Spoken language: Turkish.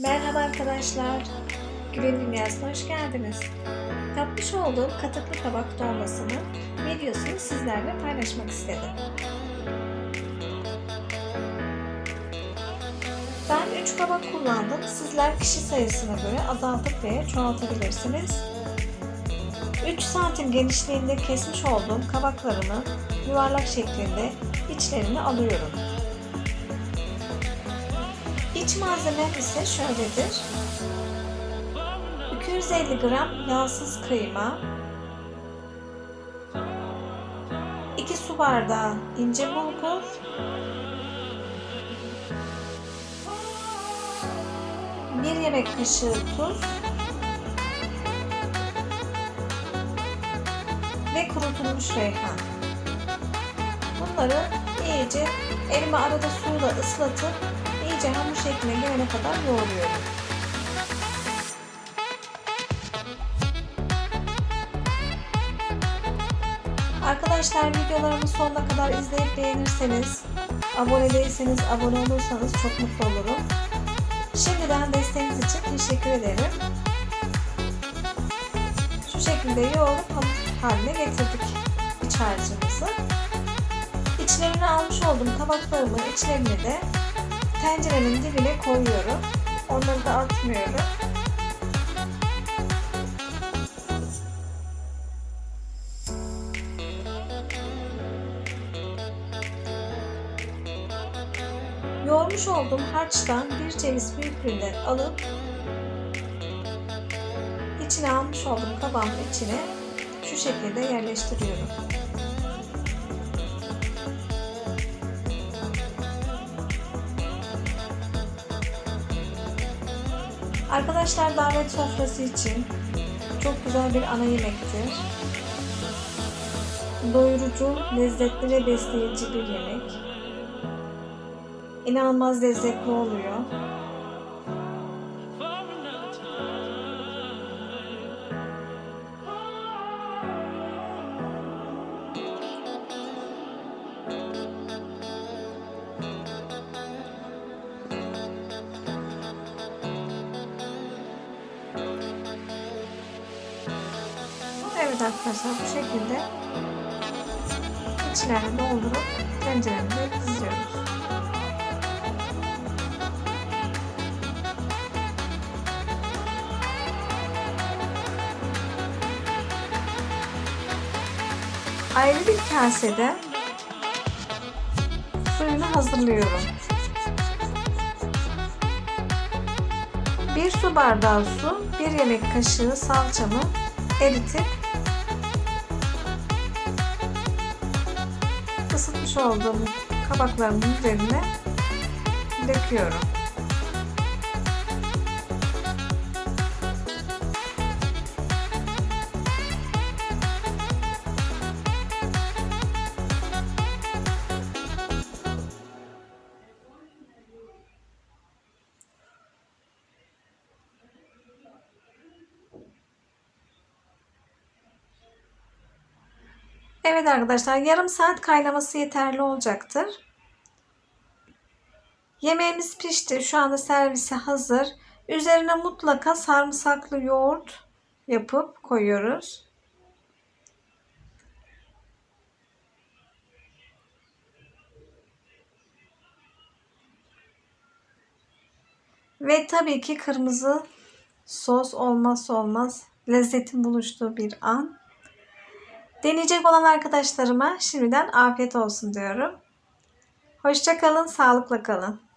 Merhaba arkadaşlar. Güven Dünyası'na hoş geldiniz. Yapmış olduğum katıklı kabak dolmasının videosunu sizlerle paylaşmak istedim. Ben 3 kabak kullandım. Sizler kişi sayısına göre azaltıp veya çoğaltabilirsiniz. 3 santim genişliğinde kesmiş olduğum kabaklarımı yuvarlak şeklinde içlerini alıyorum. İç malzemem ise şöyledir. 250 gram yağsız kıyma, 2 su bardağı ince bulgur, bir yemek kaşığı tuz ve kurutulmuş reyhan. Bunları iyice elime arada suyla ıslatıp iyice hamur şekline gelene kadar yoğuruyorum. Arkadaşlar videolarımı sonuna kadar izleyip beğenirseniz, abone değilseniz abone olursanız çok mutlu olurum. Şimdiden desteğiniz için teşekkür ederim. Şu şekilde yoğurup hamur haline getirdik iç harcımızı. İçlerini almış olduğum kabaklarımın içlerini de tencerenin dibine koyuyorum. Onları da atmıyorum. Yoğurmuş olduğum harçtan bir ceviz büyüklüğünden alıp içine almış olduğum kabağın içine şu şekilde yerleştiriyorum. Arkadaşlar davet sofrası için çok güzel bir ana yemektir. Doyurucu, lezzetli ve besleyici bir yemek. İnanılmaz lezzetli oluyor. Evet arkadaşlar bu şekilde içlerini doldurup tenceremize diziyoruz. Ayrı bir kasede suyunu hazırlıyorum. Bir su bardağı su, bir yemek kaşığı salçamı eritip ısıtmış olduğum kabaklarımın üzerine döküyorum. Evet arkadaşlar yarım saat kaynaması yeterli olacaktır. Yemeğimiz pişti. Şu anda servise hazır. Üzerine mutlaka sarımsaklı yoğurt yapıp koyuyoruz. Ve tabii ki kırmızı sos olmazsa olmaz. Lezzetin buluştuğu bir an. Deneyecek olan arkadaşlarıma şimdiden afiyet olsun diyorum. Hoşça kalın, sağlıkla kalın.